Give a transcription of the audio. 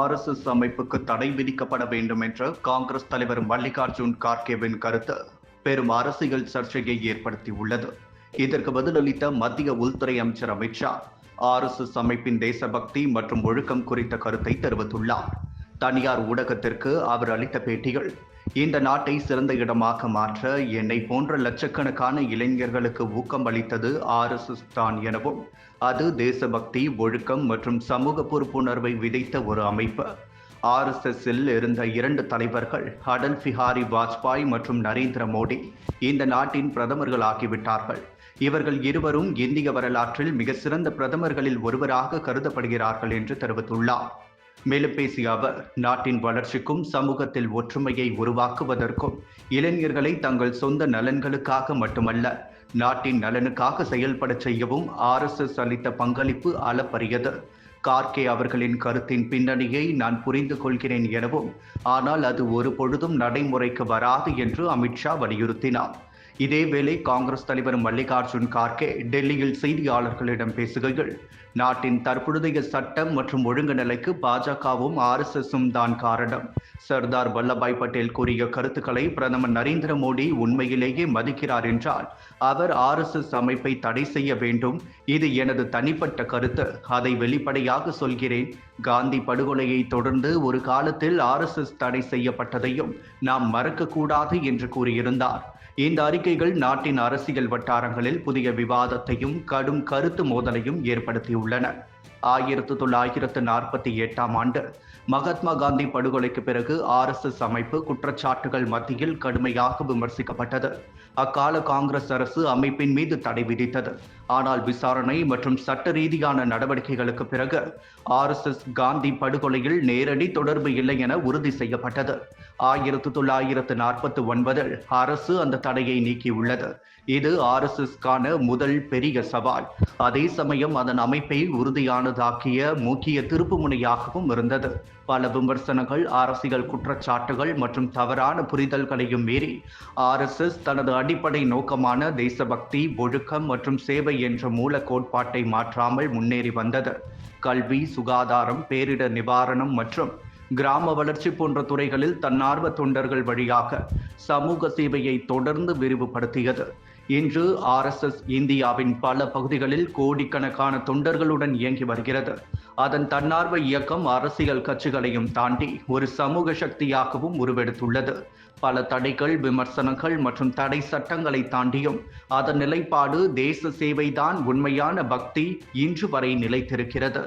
RSS அமைப்புக்கு தடை விதிக்கப்பட வேண்டும் என்ற காங்கிரஸ் தலைவர் மல்லிகார்ஜுன் கார்கேவின் கருத்து பெரும் அரசியல் சர்ச்சையை ஏற்படுத்தியுள்ளது. இதற்கு பதிலளித்த மத்திய உள்துறை அமைச்சர் அமித்ஷா ஆர்எஸ்எஸ் அமைப்பின் தேசபக்தி மற்றும் ஒழுக்கம் குறித்த கருத்தை தெரிவித்துள்ளார். தனியார் ஊடகத்திற்கு அவர் அளித்த பேட்டிகள் இந்த நாட்டை சிறந்த இடமாக மாற்ற என்னை போன்ற லட்சக்கணக்கான இளைஞர்களுக்கு ஊக்கம் அளித்தது ஆர்எஸ்எஸ் தான் எனவும் அது தேசபக்தி ஒழுக்கம் மற்றும் சமூக பொறுப்புணர்வை விதைத்த ஒரு அமைப்பு. ஆர்எஸ்எஸ்ஸில் இருந்த இரண்டு தலைவர்கள் அடல் பிஹாரி வாஜ்பாய் மற்றும் நரேந்திர மோடி இந்த நாட்டின் பிரதமர்கள் ஆகிவிட்டார்கள். இவர்கள் இருவரும் இந்திய வரலாற்றில் மிக சிறந்த பிரதமர்களில் ஒருவராக கருதப்படுகிறார்கள் என்று தெரிவித்துள்ளார். மேலும் பேசிய அவர் நாட்டின் வளர்ச்சிக்கும் சமூகத்தில் ஒற்றுமையை உருவாக்குவதற்கும் இளைஞர்களை தங்கள் சொந்த நலன்களுக்காக மட்டுமல்ல நாட்டின் நலனுக்காக செயல்பட செய்யவும் ஆர்எஸ்எஸ் அளித்த பங்களிப்பு அளப்பரியது. கார்கே அவர்களின் கருத்தின் பின்னணியை நான் புரிந்து கொள்கிறேன் எனவும் ஆனால் அது ஒரு பொழுதும் நடைமுறைக்கு வராது என்று அமித்ஷா வலியுறுத்தினார். இதேவேளை காங்கிரஸ் தலைவர் மல்லிகார்ஜுன் கார்கே டெல்லியில் செய்தியாளர்களிடம் பேசுகையில் நாட்டின் தற்பொழுதைய சட்டம் மற்றும் ஒழுங்கு நிலைக்கு பாஜகவும் ஆர்எஸ்எஸும் தான் காரணம். சர்தார் வல்லபாய் பட்டேல் கூறிய கருத்துக்களை பிரதமர் நரேந்திர மோடி உண்மையிலேயே மதிக்கிறார் என்றால் அவர் ஆர்எஸ்எஸ் அமைப்பை தடை செய்ய வேண்டும். இது எனது தனிப்பட்ட கருத்து. அதை வெளிப்படையாக சொல்கிறேன். காந்தி படுகொலையை தொடர்ந்து ஒரு காலத்தில் ஆர்எஸ்எஸ் தடை செய்யப்பட்டதையும் நாம் மறக்கக்கூடாது என்று கூறியிருந்தார். இந்த அறிக்கைகள் நாட்டின் அரசியல் வட்டாரங்களில் புதிய விவாதத்தையும் கடும் கருத்து மோதலையும் ஏற்படுத்தியுள்ளன. ஆயிரத்து தொள்ளாயிரத்து நாற்பத்தி எட்டாம் ஆண்டு மகாத்மா காந்தி படுகொலைக்கு பிறகு ஆர்எஸ்எஸ் அமைப்பு குற்றச்சாட்டுகள் மத்தியில் கடுமையாக விமர்சிக்கப்பட்டது. அக்கால காங்கிரஸ் அரசு அமைப்பின் மீது தடை விதித்தது. ஆனால் விசாரணை மற்றும் சட்ட ரீதியான நடவடிக்கைகளுக்கு பிறகு ஆர்எஸ்எஸ் காந்தி படுகொலையில் நேரடி தொடர்பு இல்லை என உறுதி செய்யப்பட்டது. ஆயிரத்து தொள்ளாயிரத்து நாற்பத்தி ஒன்பதில் அரசு அந்த தடையை நீக்கியுள்ளது. இது ஆர்எஸ்எஸ்கான முதல் பெரிய சவால். அதே சமயம் அதன் அமைப்பை உறுதியான தாக்கிய முக்கிய திருப்புமுனையாகவும் இருந்தது. பல விமர்சனங்கள் அரசியல் குற்றச்சாட்டுகள் மற்றும் தவறான புரிதல்களையும் மீறி ஆர்எஸ்எஸ் தனது அடிப்படை நோக்கமான தேசபக்தி ஒழுக்கம் மற்றும் சேவை என்ற மூல கோட்பாட்டை மாற்றாமல் முன்னேறி வந்தது. கல்வி சுகாதாரம் பேரிடர் நிவாரணம் மற்றும் கிராம வளர்ச்சி போன்ற துறைகளில் தன்னார்வ தொண்டர்கள் வழியாக சமூக சேவையை தொடர்ந்து விரிவுபடுத்தியது. இன்று ஆர்எஸ்எஸ் இந்தியாவின் பல பகுதிகளில் கோடிக்கணக்கான தொண்டர்களுடன் இயங்கி வருகிறது. அதன் தன்னார்வ இயக்கம் அரசியல் கட்சிகளையும் தாண்டி ஒரு சமூக சக்தியாகவும் உருவெடுத்துள்ளது. பல தடைகள் விமர்சனங்கள் மற்றும் தடை சட்டங்களை தாண்டியும் அதன் நிலைப்பாடு தேச சேவைதான் உண்மையான பக்தி இன்று வரை நிலைத்திருக்கிறது.